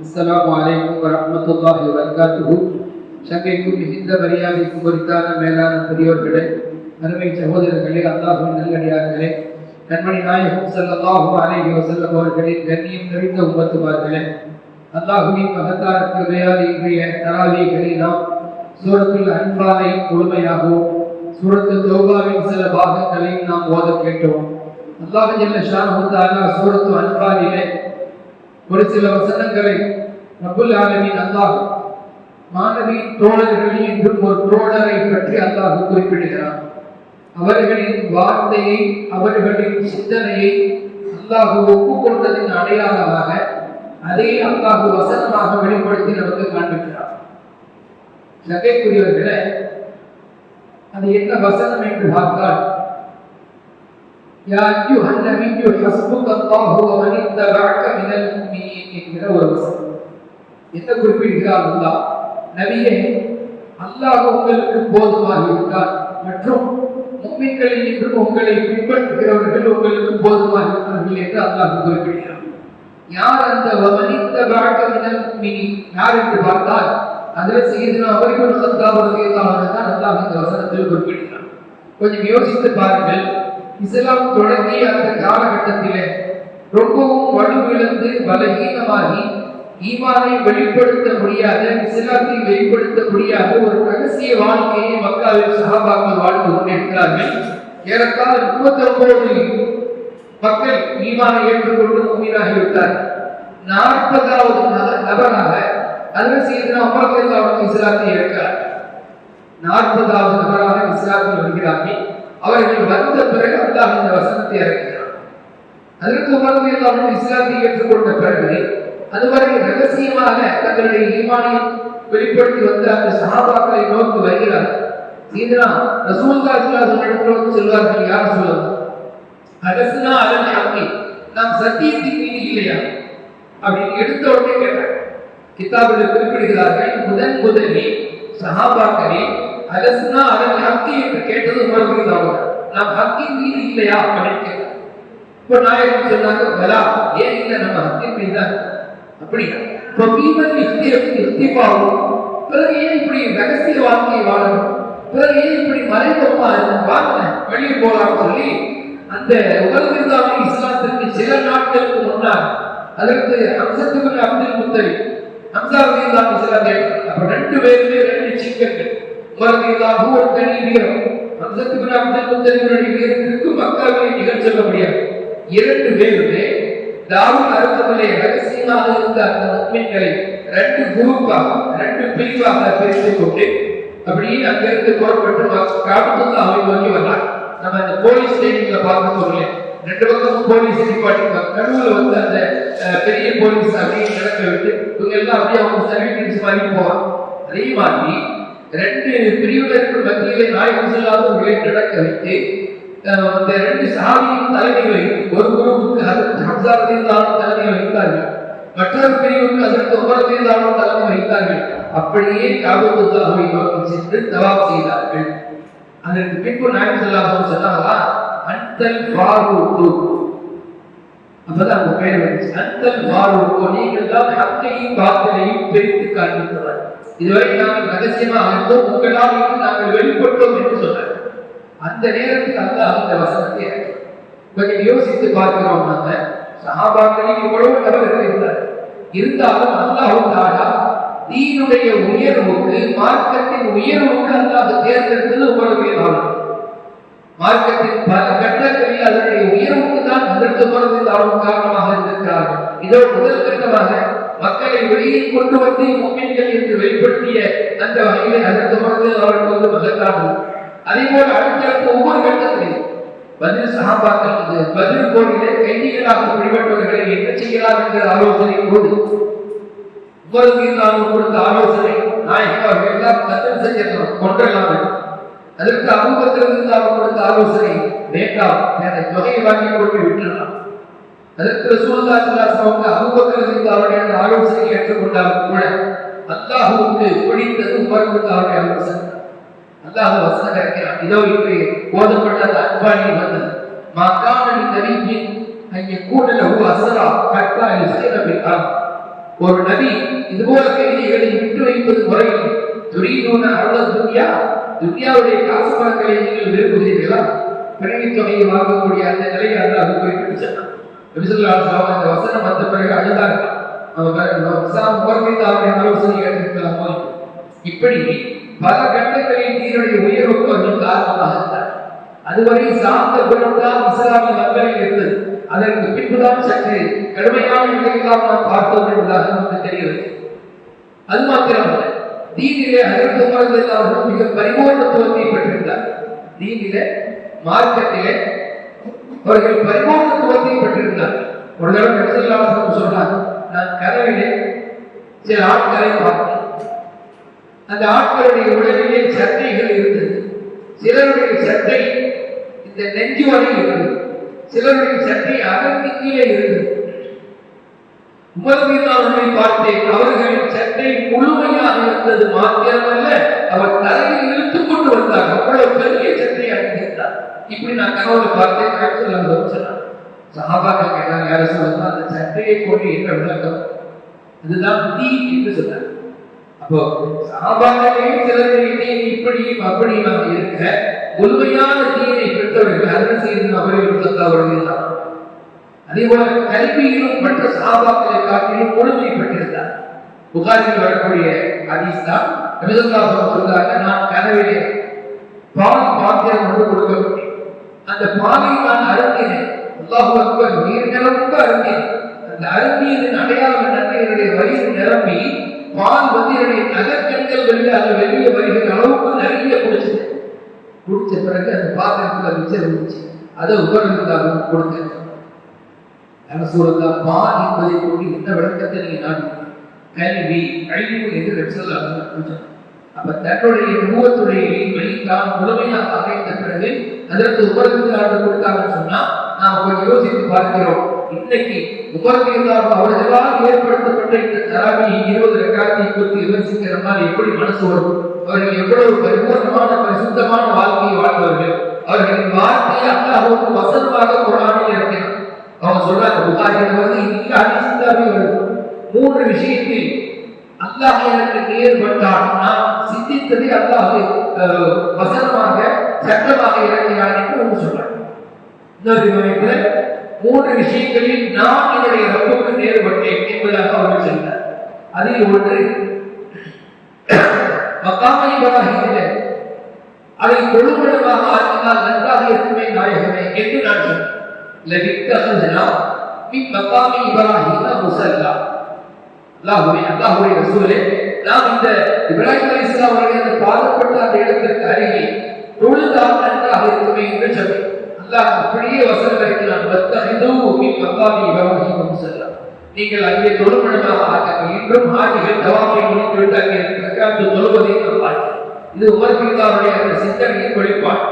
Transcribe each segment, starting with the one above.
அஸ்லாம் வலைக்கம் வரமத்துல்லாஹி வபரகாத்துஹு சங்கைக்கும் மிகுந்த மரியாதைக்கும் குறித்தான மேலான பெரியோர்களே அருமை சகோதரர்களே அல்லாஹுவின் நல்லடியார்களே கண்மணி நாயகம் ஸல்லல்லாஹு அலைகி வசல்லம் அவர்களின் கண்ணியம் நிறைந்த உம்மத்துமார்களே அல்லாஹுவின் மகத்தான கிருபையால் இன்றைய தராவிகளை நாம் சூரத்தில் அன்பாலை முழுமையாகவும் சூரத்தில் தௌபாவின் சில பாகங்களையும் நாம் ஓத கேட்டோம். அல்லாஹ் ஜல்ல ஷானஹு தஆலா சூரத்து அன்பாலிலே ஒரு சில வசனங்களை ரபுல் ஆலமின் அல்லாஹ் மாணவி தோழர்கள் என்றும் ஒரு தோழரை பற்றி அல்லாஹ் குறிப்பிடுகிறான். அவர்களின் வார்த்தையை அவர்களின் சிந்தனையை அல்லாஹ் ஒப்புக்கொண்டதின் அடையாளமாக அதை அல்லாஹ் வசனமாக வெளிப்படுத்தி நமக்கு காண்பிக்கிறார் சகைக்குரியவர்களே அது என்ன வசனம் என்று பார்த்தால் யா அய்யுஹ நபியு ஹஸ்புக அல்லாஹு வ மன் இத்தபஅக மினல் முஃமினீன் என்கிற ஒரு வசனம் என்ன குறிப்பிடுகிறார் அல்லாஹ் நபியே அல்லாஹ் உங்களுக்கு போதுமாகிவிட்டார் மற்றும் முஃமின்களில் இன்று உங்களை பின்பற்றுகிறவர்கள் உங்களுக்கு போதுமாகிவிட்டார்கள் என்று அல்லாஹ் குறிப்பிடுகிறார் யார் அந்த வமனித்த பாக்க மினி யார் என்று பார்த்தால் அதில் செய்தினா அவர்கள் சத்தாபுரத்தை தான் அல்லாஹ் இந்த வசனத்தில் குறிப்பிடுகிறார் கொஞ்சம் யோசித்து பாருங்கள் இஸ்லாம் தொடங்கிய அந்த காலகட்டத்திலே ரொம்பவும் வலுவிழந்து பலகீனமாகி ஈமானை வெளிப்படுத்த முடியாத இஸ்லாத்தை வெளிப்படுத்த முடியாத ஒரு ரகசிய வாழ்க்கையை மக்காவில் சகாபாக்கள் வாழ்ந்து கொண்டிருக்கிறார்கள். ஏறத்தாழ முப்பத்தி ஒன்பது மக்கள் ஈமானை ஏற்றுக்கொண்டு முன்னீராகிவிட்டார்கள் நாற்பதாவது நபராக அதில் செய்தனா அமர்களில் இஸ்லாத்தை இருக்கிறார் நாற்பதாவது நபராக இஸ்லாத்தில் வருகிறார்கள் அவர்கள் வந்த பிறகு அல்லாஹ் இந்த வசனத்தை இறக்கிறார் அதற்கு உமரத்தில் அவர்கள் இஸ்லாத்தை ஏற்றுக்கொண்ட பிறகு அதுவரை ரகசியமாக தங்களுடைய ஈமானை வெளிப்படுத்தி வந்த அந்த சகாபாக்களை நோக்கி வருகிறார். சீதனா ரசூல்லா செல்வார்கள் யார் சொல்லுவாங்க அரசுனா அதன் ஹக்கி. நாம் சத்தியத்தின் மீது இல்லையா? அப்படின்னு எடுத்த உடனே கேட்டாங்க கிதாபில் குறிப்பிடுகிறார்கள் முதன் முதலில் சஹாபாக்களே அலசுனா அதன் ஹக்கி என்று கேட்டது உமரத்தில் அவங்க நாம் ஹக்கின் மீது இல்லையா அப்படின்னு கேட்டாங்க இப்போ நாயகம் சொன்னாங்க? பலா ஏன் இல்லை? நம்ம ஹக்கின் மீது தான் அப்படியா? இப்போ பீமன் யுக்தி இஸ்திபாவும் பிறகு ஏன் இப்படி ரகசிய வாழ்க்கையை வாழணும்? பிறகு ஏன் இப்படி மறைமுகமா வாங்க வெளியே போலாம்னு சொல்லி அந்த உலகிருந்தாலும் இஸ்லாத்திற்கு சில நாட்களுக்கு முன்னால் அதற்கு அம்சத்துக்கு அப்துல் முத்தரி ஹம்சா ரலியல்லாஹு இஸ்லாம் அப்ப ரெண்டு பேருமே ரெண்டு சிங்கங்கள். உலகிருந்தாலும் ஒரு தனி வீரம் ஹம்சத்துக்கு அப்துல் முத்தலினுடைய வீரத்திற்கு மக்காவிலே நிகழ் முடியாது இரண்டு பேருமே தாவூத் அருந்தமலை ரகசியமாக இருந்த அந்த முஸ்லிம்களை ரெண்டு குரூப்பாக ரெண்டு பிரிவாக பிரித்துக் கொண்டு அப்படியே அங்கிருந்து புறப்பட்டு காபத்துக்கு அவை நோக்கி வந்தார் நம்ம அந்த போலீஸ் ஸ்டேஷன்ல பார்க்க சொல்லல ரெண்டு பக்கமும் போலீஸ் நிப்பாட்டி நடுவில் வந்து அந்த பெரிய போலீஸ் அப்படியே நடக்க விட்டு இவங்க எல்லாம் அப்படியே அவங்க சர்வீஸ் மாதிரி போவாங்க அதே மாதிரி ரெண்டு பிரிவினருக்கு மத்தியிலே நாயகம் செல்லாத உங்களை நடக்க வைத்து அந்த ரெண்டு சாமியின் தலைமைகளை ஒரு குருவுக்கு அதற்கு ஹம்சாரதீதான தலைமை வைத்தார்கள். மற்றொரு பிரிவுக்கு அதற்கு உமரதீதான தலைமை வைத்தார்கள். அப்படியே காபத்துல்லாஹை நோக்கி சென்று தவாப் செய்தார்கள். அதற்கு பின்பு நாயகம் செல்லாதவங்க சொன்னாங்களா? அந்தல் ஃபாரூக்கு. அப்பதான் அந்த பெயர் வந்துச்சு. அந்தல் ஃபாரூக்கு. நீங்கள் தான் ஹக்கையும் பாத்திரையும் பிரித்து காண்பித்தவர்கள் இதுவரை நாங்கள் ரகசியமா இருந்தோம் உங்களால் நாங்கள் வெளிப்பட்டோம் என்று சொன்னார். அந்த நேரத்தில் அந்த அந்த வசனத்தை கொஞ்சம் யோசித்து பார்க்கிறோம் நாங்க. சகாபாக்களில் இவ்வளவு நபர்கள் இருந்தார் இருந்தாலும் அல்லாஹு தாடா தீனுடைய உயர்வுக்கு மார்க்கத்தின் உயர்வுக்கு அல்லாஹ் தேர்ந்தெடுத்தது உங்களுடைய மார்க்கத்தின் பல கட்டங்களில் அதனுடைய உயர்வுக்கு தான் அதற்கு போனது அவர்கள் காரணமாக இருந்திருக்கிறார்கள். இதோ முதல் கட்டமாக மக்களை வெளியே கொண்டு வந்து மூமின்கள் என்று வெளிப்படுத்திய அந்த வகையில் அதற்கு பிறகு அவர்கள் வந்து மகத்தாகும் அதே போல அடுத்தடுத்த ஒவ்வொரு கட்டத்திலையும் பதில் சகாபாக்கள் இந்த பதில் போரிலே கைதிகளாக வழிபட்டவர்களை என்ன செய்யலாம் என்ற ஆலோசனை போது ஒவ்வொரு மீதாலும் கொடுத்த ஆலோசனை நாயகம் அவர்கள் எல்லாம் பதில் செஞ்சிடலாம் கொன்றலாம் அதற்கு அபுபத்திலிருந்து அவர் கொடுத்த ஆலோசனை வேண்டாம் அந்த தொகையை வாங்கி கொண்டு விட்டுலாம் அதற்கு ரசூல்லா அவங்க அபுபத்திலிருந்து அவருடைய ஆலோசனை ஏற்றுக்கொண்டாலும் கூட அல்லாஹுவுக்கு பிடித்தது உமருக்கு அவருடைய ஆலோசனை. அல்லாஹ் வசனம் இருக்கிறான் இதோ இன்று ஓதப்பட்ட அந்த அன்பாணி வந்தது மாக்கான நபியின் அங்கே கூட லஹு அசரா கட்டா யுஸ்கின ஒரு நபி இதுபோல கைதிகளை விட்டு வைப்பது முறையில் துரிதூன அருள துன்யா? துன்யாவுடைய நீங்கள் விரும்புகிறீர்களா? தொகையை வாங்கக்கூடிய அந்த நிலையை அல்லாஹ் குறிப்பிட்டு சொன்னார் இந்த வசனம் வந்த பிறகு அழுதாங்க இப்படி பல கட்டங்களில் நீருடைய உயர்வுக்கு அவர்கள் காரணமாக இருந்தார் அதுவரை சார்ந்த குணம்தான் இஸ்லாமிய மக்களில் இருந்தது அதற்கு பின்புதான் சற்று கடுமையான நிலையெல்லாம் நாம் பார்த்தோம் என்பதாக நமக்கு தெரிகிறது அது மாத்திரமல்ல. தீனிலே அனைத்து அதற்கு அவர்கள் மிக பரிபூர்ணத்துவத்தை பெற்றிருந்தார். தீனிலே மார்க்கெட்டிலே அவர்கள் பரிமாற்றத்துவத்தை பெற்றிருந்தார் ஒரு தடவை நபிசல்லாசம் சொன்னார் நான் கனவிலே சில ஆட்களை பார்த்தேன். அந்த ஆட்களுடைய உடலிலே சட்டைகள் இருந்தது. சிலருடைய சட்டை இந்த நெஞ்சு வரை இருந்தது. சிலருடைய சட்டை அகந்தி கீழே இருந்தது. உமர்வீராளர்களை பார்த்தேன் அவர்களின் சட்டை முழுமையாக இருந்தது மாத்திரமல்ல அவர் தலையில் இழுத்துக் கொண்டு வந்தார். அவ்வளவு பெரிய சட்டை அணிந்திருந்தார் இப்படி நான் கனவுல பார்த்தேன் காட்சியில் சொன்னார் சஹாபாக்கள் கேட்டாங்க யார சொல்லுங்க? அந்த சட்டையை கொண்டு என்ன விளக்கம்? தீ என்று சொன்னார். அப்போ இருக்க முழுமையான தீனை பெற்றவர்கள் அருள் செய்து அவர்கள் அவர்கள் தான். அதே போல கல்வியிலும் மற்ற சாபாக்களை காட்டிலும் முழுமை புகாரில் வரக்கூடிய ஹதீஸ் தான் நபிசல்லாஹு சொல்றாங்க நான் கனவிலே பால் பாத்திரம் ஒன்று கொடுக்கப்பட்டேன் அந்த பாலை நான் அருந்தினேன் அல்லாஹு அக்பர் நீர் நிரம்ப அருந்தினேன் அந்த அருந்தியதன் அடையாளம் என்னன்னா என்னுடைய வயிறு நிரம்பி பால் வந்து என்னுடைய நகக்கண்கள் வெளியே அது வெளியே வருகிற அளவுக்கு நிறைய குடிச்சது குடிச்ச பிறகு அந்த பாத்திரத்துல மிச்சம் இருந்துச்சு அதை உபரிதாக கொடுத்தேன். அரசூரல்லா பால் என்பதை கொண்டு இந்த விளக்கத்தை நீங்க நாடு கல்வி அழிவு என்று ரட்சலாக அப்ப தன்னுடைய நுகத்துடைய வெளித்தான் முழுமையாக அமைந்த பிறகு அதற்கு உபரிதாக கொடுத்தாங்க சொன்னா நாம் கொஞ்சம் யோசித்து பார்க்கிறோம். இன்னைக்கு உபரிதாக அவர்களால் ஏற்படுத்தப்பட்ட இந்த தராவி இருபது ரகாத்தை குறித்து விமர்சிக்கிற மாதிரி எப்படி மனசு வரும்? அவர்கள் எவ்வளவு பரிபூர்ணமான பரிசுத்தமான வாழ்க்கையை வாழ்ந்தவர்கள் அவர்களின் வார்த்தையை அல்லாஹ் வசதி விஷயத்தில் அல்லாஹ் எனக்கு ஏற்பட்டான் நான் சிந்தித்ததை அல்லாஹ் வசனமாக சட்டமாக இறங்கினான் என்று ஒன்று சொன்னார் இன்னொரு விவரத்தில் மூன்று விஷயங்களில் நான் என்னுடைய ரப்புக்கு நேர்பட்டேன் என்பதாக அவர்கள் சொன்னார் அதில் ஒன்று மக்காமை இப்ராஹிமிலே அதை கொழுமிடமாக ஆக்கினால் நன்றாக இருக்குமே நாயகமே என்று நான் சொன்னேன் லபித்தகனா மின் மக்காமை இப்ராஹிமா முசல்லா அல்லாஹ்வுடைய அல்லாஹுடைய ரசூலே நாம் இந்த இப்ராஹிம் அலி இஸ்லாம் அவர்களை அந்த பாதப்பட்ட அந்த இடத்திற்கு அருகே தொழுதால் நன்றாக இருக்குமே என்று சொன்னேன் அல்லாஹ் அப்படியே வசனம் இருக்கிறான் வத்தஹிது மின் மகாமி இப்ராஹிம் முஸல்லா நீங்கள் அங்கே தொழுமணமாக ஆக்குங்கள் இன்றும் ஹாஜிகள் தவாஃபை முடித்துவிட்டு அங்கே ரக்காத்து தொழுவதை நாம் பார்க்கிறோம் இது உமர் பின்லாவுடைய அந்த சிந்தனையின் வெளிப்பாடு.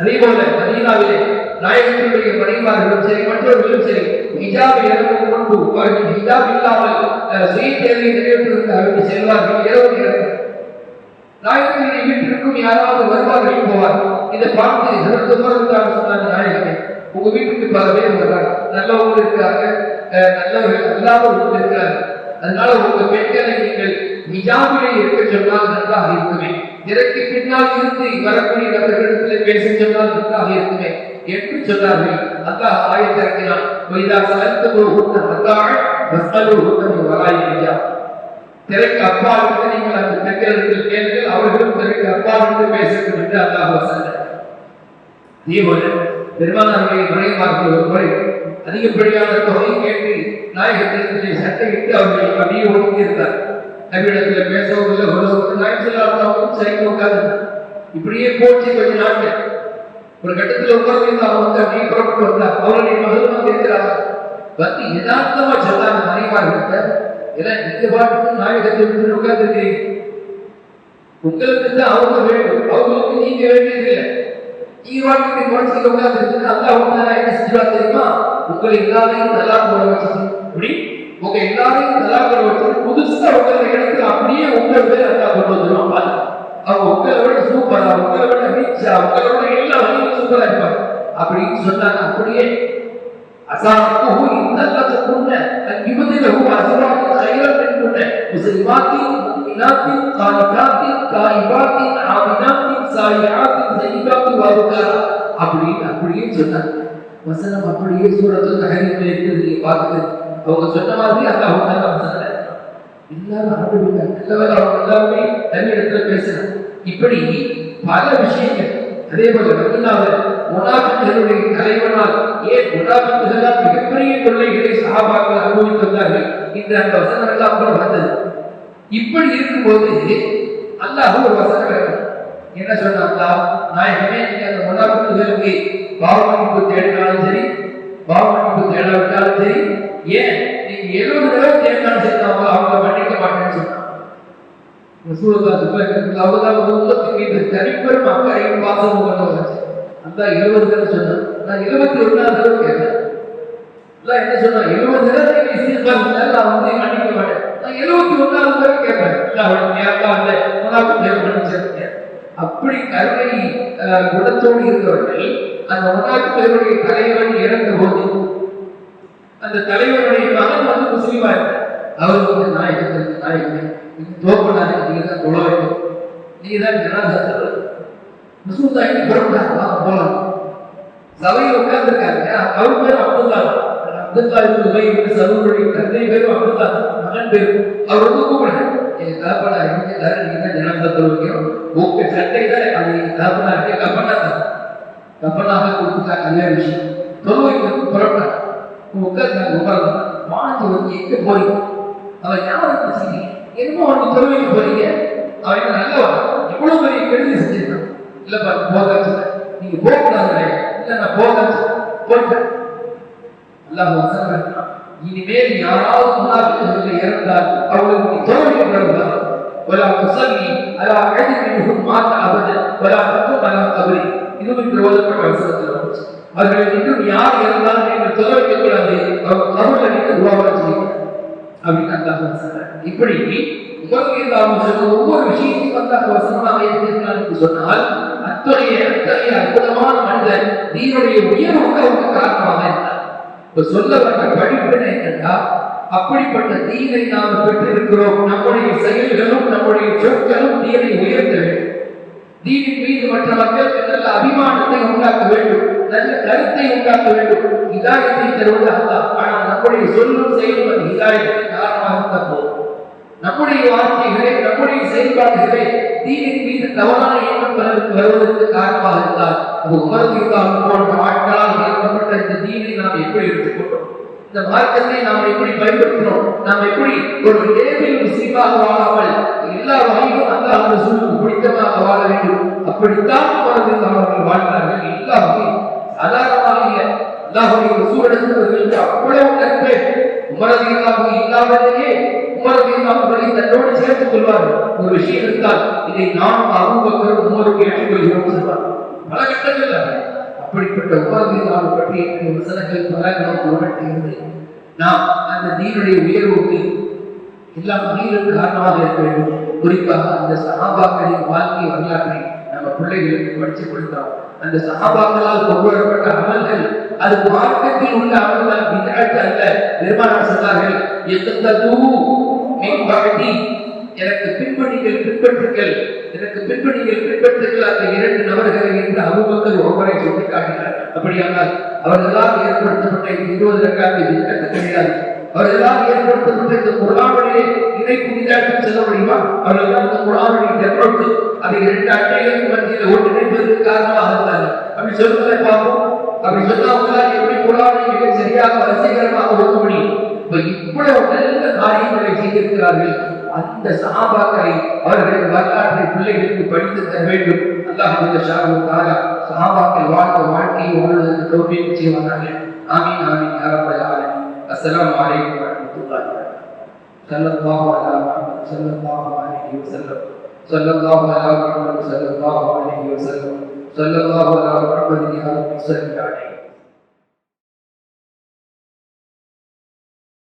அதே போல மதீனாவிலே நாயகத்தினுடைய மனைவார்களும் சரி மற்றவர்களும் சரி ஹிஜாப் இறங்கும் முன்பு அவர்கள் ஹிஜாப் இல்லாமல் சுய தேவை நிறைவேற்றுவதற்கு அவர்கள் செல்வார்கள். இரவு நேரத்தில் நாயகத்தினுடைய வீட்டிற்கும் யாராவது வருவார்கள் போவார் இதை பார்த்து இதற்கு மறுத்தாங்க சொன்னார் நாயகமே உங்க வீட்டுக்கு பல பேர் வர்றாங்க நல்லவங்க இருக்கிறாங்க நல்லவர்கள் அல்லாதவர்கள் இருக்கிறார்கள். அதனால உங்க பெண்களை நீங்கள் ஹிஜாபிலே இருக்க சொன்னால் நன்றாக இருக்குமே. இதற்கு பின்னால் இருந்து வரக்கூடிய நபர்களிடத்தில் பேச சொன்னால் நன்றாக இருக்குமே என்று சொன்னார்கள் அல்லாஹ் ஆயத்திறக்கினான் வைதா சலத்து உன்ன மத்தாள் வஸ்தலு உன்ன வராய் ஹிஜாப் திரைக்கு அப்பால் இருந்து நீங்கள் அந்த பெண்களிடத்தில் கேளுங்கள் அவர்களும் திரைக்கு அப்பால் இருந்து பேசட்டும் என்று அல்லாஹ் வசந்தார் இதேபோல பெருமானார்களை மனைவார்கள் ஒரு முறை அதிகப்படியான தொகை கேட்டு நாயகத்திலே சட்டையிட்டு அவர்கள் அப்படியே ஒதுக்கி இருந்தார் நபியிடத்துல பேசவும் இல்லை உலகம் நாய்ச்சலாகவும் சரிக்கு உட்கார்ந்து இப்படியே போச்சு கொஞ்ச நாட்கள் ஒரு கட்டத்தில் உட்கார்ந்து அவங்க வந்து அப்படியே புறப்பட்டு வந்தார் அவருடைய மகளும் வந்து இருக்கிறாங்க. வந்து யதார்த்தமா சொன்னாங்க மனைவார்கிட்ட ஏன்னா இந்த பாட்டுக்கு நாயகத்தை விட்டு உட்கார்ந்துருக்கிறீங்க. உங்களுக்கு தான் அவங்க வேண்டும். அவங்களுக்கு நீங்க வேண்டியதில்லை. இல்லை வாழ்க்கை குறைச்சி உட்கார்ந்து அல்லா உங்க என்ன செஞ்சா தெரியுமா? உங்களை எல்லாரையும் நல்லா போட வச்சு இப்படி உங்க எல்லாரையும் நல்லா போட வச்சு புதுசா உங்களை அப்படியே உங்கள் பேர் அக்கா கொண்டு வந்துருவாங்க அவங்க உங்களை விட சூப்பரா உங்களை விட ரீச்சா உங்களை விட எல்லா வகையிலும் சூப்பரா இருப்பாங்க. அப்படின்னு அப்படியே அசாவுக்கு வசனம் அப்படியே சூரத்தில் தகரிப்பில் அவங்க சொன்ன மாதிரி அந்த அவங்க எல்லாரும் அனுபவித்தாங்க நல்லவர் அவங்க எல்லாருமே தனி இடத்துல இப்படி பல விஷயங்கள். அதே போல மதினாவில் முனாபித்தர்களுடைய தலைவனால் ஏன் முனாபித்தர்களால் மிகப்பெரிய தொல்லைகளை சகாபாக்கள் அனுபவித்து வந்தார்கள்? இன்று அந்த வசனம் எல்லாம் கூட வந்தது. இப்படி இருக்கும்போது அல்லாஹ் ஒரு வசனம் என்ன சொன்னா நாயகமே நீங்க அந்த முனாபித்தர்களுக்கு பாவமன்னிப்பு தேடினாலும் சரி பாவமன்னிப்பு தேடாவிட்டாலும் சரி ஏன் எழுபது தடவை தேடினாலும் சரி அவங்க அவங்க மன்னிக்க மாட்டேன்னு சொன்னாங்க. ரசூலுல்லாஹ் சுப்ரீம் அவர்தான் உலகத்துக்கு மீது தனிப்பெரும் அக்கறையும் பாசமும் கொண்டவர் அந்த தடவை சொன்னார். நான் இருபத்தி ஒன்றாவது தடவை கேட்டேன். இல்லை என்ன சொன்னா எழுபது தடவை நீங்க இஸ்திஃபார் நான் வந்து மன்னிக்க மாட்டேன். நான் எழுபத்தி ஒன்றாவது தடவை கேட்பேன். இல்லை. அவளுக்கு நேரத்தா இல்லை மன்னிச்சிருக்கேன் அப்படி கருணை அஹ், குணத்தோடு இருந்தவர்கள் அந்த ஒன்றாவது பேருடைய தலைவன் இறந்த போது அந்த தலைவருடைய மகன் வந்து முஸ்லீமா இருந்தார். அவர் வந்து நாயகத்திற்கு நான் நீங்க தோப்பனாரு நீங்க தான் தொழ வேண்டும். நீங்க தான் ஜனாதா சொல்றது முஸ்லீம் புறப்பட்டாங்க போலாம். சபையில் உட்கார்ந்துருக்காங்க அவர் பேர் அப்துல்லா அப்துல்லா இப்னு உபை இப்னு தந்தை பேரும் அப்துல்லா மகன் பேரும் அவர் வந்து கூப்பிடுறாங்க எங்க தகப்பனா எங்க தர நீங்க தான் ஜனாதா உங்க சட்டை தான் அது எங்க கப்பனா தான். கப்பனாக விஷயம். தொழுவைக்கு புறப்பட்டாங்க உட்கார்ந்தாங்க உட்கார்ந்து மாஞ்சு வந்து எங்க போறீங்க அவன் ஞாபகம் வச்சுக்கீங்க என்னமோ ஒன்று தொழுவைக்கு போறீங்க அவன் என்ன நல்லவா எவ்வளவு பெரிய கெடுதி செஞ்சிருக்கான் இல்ல பாரு போகாது நீங்க போகக்கூடாது இல்ல நான் போகாது போயிட்டேன் அல்லாஹ் வசனம் இருக்கிறான். இனிமேல் யாராவது முன்னாபித்தவர்கள் இறந்தால் அவர்களுக்கு நீ தொழுவிக்கக்கூடாது ولا تصلي على احد منهم مات ابدا ولا تقم على قبره இதுவும் இந்த ஓதப்பட்ட வசனத்தில் வந்துச்சு அவர்களை இன்னும் யார் இருந்தாலும் நீங்கள் தொலை கூடாது. அவங்க தமிழ் நீங்க உருவாக்க அப்படின்னு அல்லாஹ் சொல்றார். இப்படி சொன்ன ஒவ்வொரு விஷயத்தையும் அல்லாஹ் வசனமாக இருக்கிறான் சொன்னால் அத்தகைய அத்தகைய அற்புதமான மனிதர் நீருடைய உயர்வுக்கு அவங்க காரணமாக இருந்தார். இப்ப சொல்ல வந்த படிப்பினை என்னன்னா அப்படிப்பட்ட தீனை நாம் பெற்றிருக்கிறோம். நம்முடைய செயல்களும் நம்முடைய சொற்களும் தீனை உயர்த்த வேண்டும். தீனின் மீது மற்ற மக்களுக்கு நல்ல அபிமானத்தை உண்டாக்க வேண்டும். நல்ல கருத்தை உண்டாக்க வேண்டும். இதாயத்தை தருவது அல்லாஹ். ஆனால் நம்முடைய சொல்லும் செயலும் அந்த இதாயத்தின் காரணமாக இருந்தால் போதும் நம்முடைய வார்த்தைகளே நம்முடைய செயல்பாடுகளே தீனின் மீது தவறான எண்ணம் பலருக்கு வருவதற்கு காரணமாக இருந்தால் அது உமரத்திற்காக போன்ற ஆட்களால் ஏற்பட்ட இந்த தீனை நாம் எப்படி எடுத்துக்கொண்டோம் இந்த மார்க்கத்தை நாம் எப்படி பயன்படுத்தினோம்? நாம் எப்படி ஒரு ஏவில் முஸ்லீமாக வாழாமல் எல்லா வகையிலும் அந்த அந்த சூழ்நிலை பிடித்தமாக வாழ வேண்டும். அப்படித்தான் மனதில் அவர்கள் வாழ்ந்தார்கள். எல்லா வகையும் சாதாரணமாக இல்லை அல்லாஹுடைய சூழலுக்கு அவ்வளவு நட்பு. உமரதியாக இல்லாமலேயே உமரதியாகவர்களை தன்னோடு சேர்த்துக் கொள்வார்கள். ஒரு விஷயம் இருந்தால் இதை நாம் அபூபக்கரும் உமருக்கு அப்படிப்பட்ட உமரதியாக பற்றி இந்த வசனங்கள் பல நமக்கு உணர்த்துகிறது நாம் அந்த நீருடைய உயர்வுக்கு எல்லாம் நீரும் காரணமாக இருக்க வேண்டும். குறிப்பாக அந்த சகாபாக்களின் வாழ்க்கை வரலாற்றை நம்ம பிள்ளைகளுக்கு படிச்சு கொடுத்தோம் அந்த சகாபாக்களால் கொண்டு வரப்பட்ட அமல்கள் அது மார்க்கத்தில் உள்ள அமல்கள் பிதாட்டு அல்ல பெருமானார் சொன்னார்கள் எத்தந்தூ மின் பகடி எனக்கு பின்பணிகள் பின்பற்றுங்கள் பின்பணியில் பின்பணிகள் அந்த இரண்டு நபர்களை என்று அபுபக்கர் ஒவ்வொரு சுட்டி காட்டினார் அப்படியானால் அவர்களால் ஏற்படுத்தப்பட்ட இந்த இருபது ரக்காத்து விதத்து கிடையாது அவர்களால் ஏற்படுத்தப்பட்ட இந்த குரானுடைய இணை புதிதாக செல்ல முடியுமா? அவர்களால் இந்த குரானுடைய டெவலப்டு அதை இரண்டு அட்டைகளுக்கு மத்தியில் ஒன்றிணைப்பதற்கு காரணமாக இருந்தார்கள். அப்படி சொல்லுவதை பார்ப்போம். அப்படி சொன்னா அவங்களால் எப்படி குரானை மிக சரியாக வரிசைகரமாக ஒதுக்க முடியும்? இப்ப இவ்வளவு நல்ல காரியங்களை செய்திருக்கிறார்கள். அந்த சஹாபாக்களை அவர்களின் வரலாற்றை பிள்ளைகளுக்கு படித்து தர வேண்டும் அல்லாஹ் ஷாரு தாரா சஹாபாக்கள் வாழ்ந்த வாழ்க்கையை வாழ்வதற்கு தோப்பியம் செய்வார்கள் ஆமீன் ஆமீன் யாரப்பல் ஆலன் அஸ்லாம் வலைக்கும் வரமத்துல்லாஹி சல்லல்லாஹு அலா முஹம்மத் சல்லல்லாஹு அலைஹி வஸல்லம் சல்லல்லாஹு அலா முஹம்மத் சல்லல்லாஹு அலைஹி வஸல்லம் சல்லல்லாஹு அலா முஹம்மத் யா ரப்பி சல்லி அலைஹி